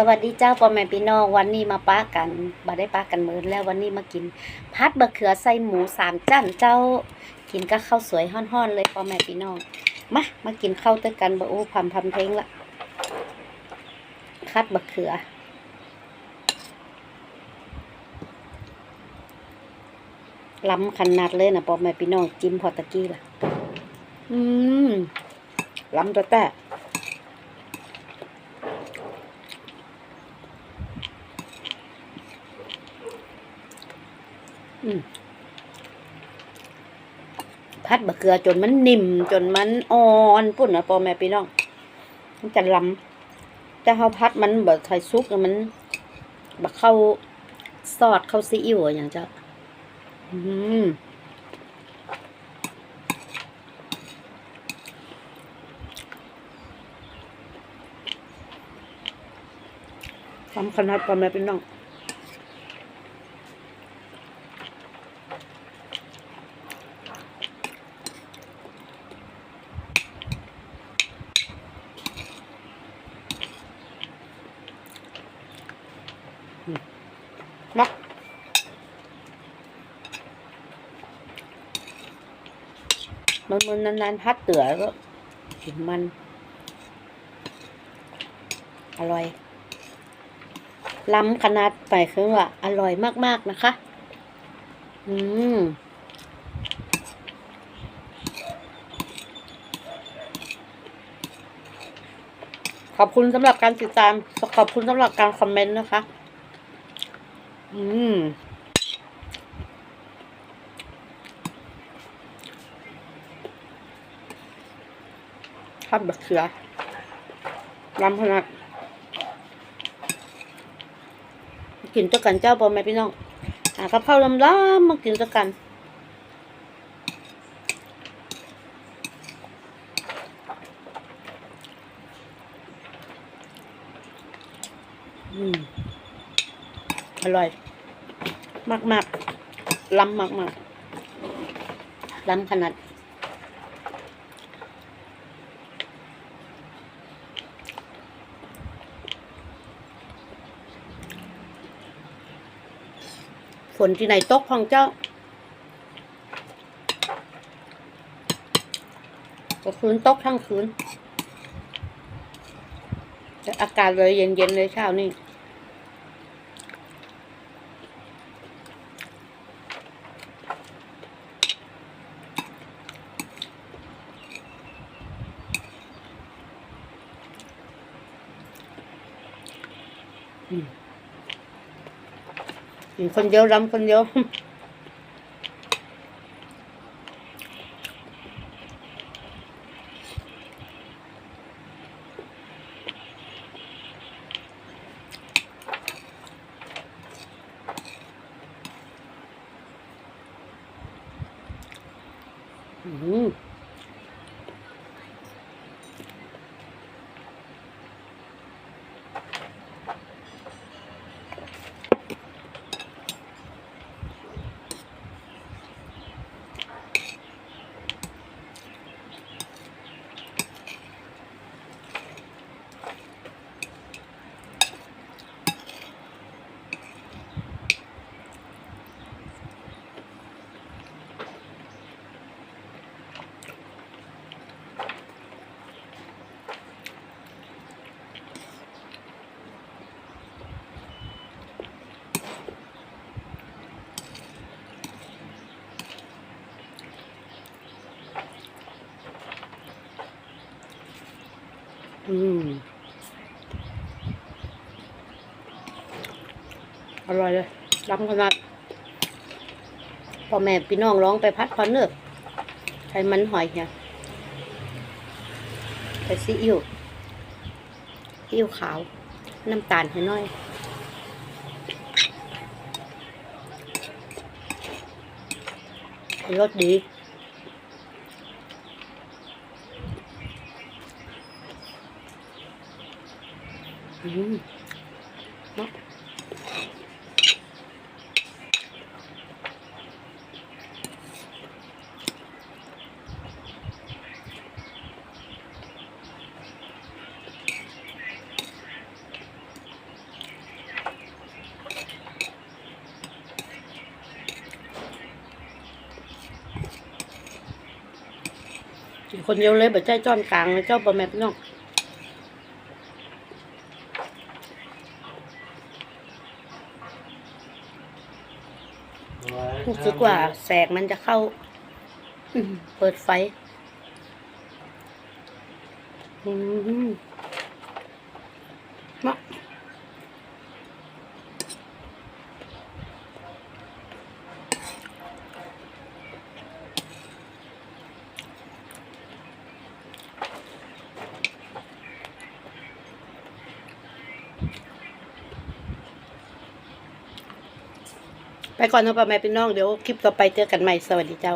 สวัสดีเจ้าพ่อแม่พี่น้องวันนี้มาป้ากันบ่ได้ป้ากันเมือนแล้ววันนี้มากินพัดบะเขือใส่หมูสามจันเจ้ากินก็ข้าวสวยฮ้อนๆเลยพ่อแม่พี่น้องมามากินข้าวด้วยกันบะอู้พัมพัมเพลงละคัดบะเขือ ล้ำขนาดเลยนะพ่อแม่พี่น้องจิ้มพอตะกี้ล่ะ อืมล้ำแต่แต่ พัดบะเกลือจนมันนิ่ม จนมันอ่อนปุ่นนะพ่อแม่พี่น้อง มันจะล้ำแต่เขาพัดมันแบบไทยซุกแล้วมันบะเข้าซอสเข้าซีอิ๊วอย่างเจ้าอืมทำขนาดพ่อแม่พี่น้อง มักมันมันนานๆพัดเตือก็กินมัน อร่อย ล้ำขนาดไปคือว่า อร่อยมากๆนะคะ อืมขอบคุณสำหรับการติดตาม ขอบคุณสำหรับการคอมเมนต์นะคะ อืมทอดบะเขือลำขนาดกินตักันเจ้าบอแม่พี่น้องหากระเพราลำล้ำมากินตักันอืม อร่อย มากมากล้ำมากมากๆล้ำขนาด ฝนที่ไหนตกของเจ้า ก็คืนตกทั้งคืน อากาศเลยเย็นๆเลยเช้านี่ คนเดียวรำคนเดียวอืม อืม อร่อยเลยล้ำขนาดพ่อแม่พี่น้องร้องไปพัดพอเนื้อใช้มันหอยเนี่ยใส่ซีอิ๊วซีอิ๊วขาว น้ำตาลให้น้อยรสดี อืมนะคนเดียเลยแบบใจจ้อนกลางเจ้าประแม่พี่น้อง รู้สึกว่าแสงมันจะเข้า เปิดไฟอืมเนาะ ไปก่อนนะป้าแม่พี่น้องเดี๋ยวคลิปต่อไปเจอกันใหม่สวัสดีเจ้า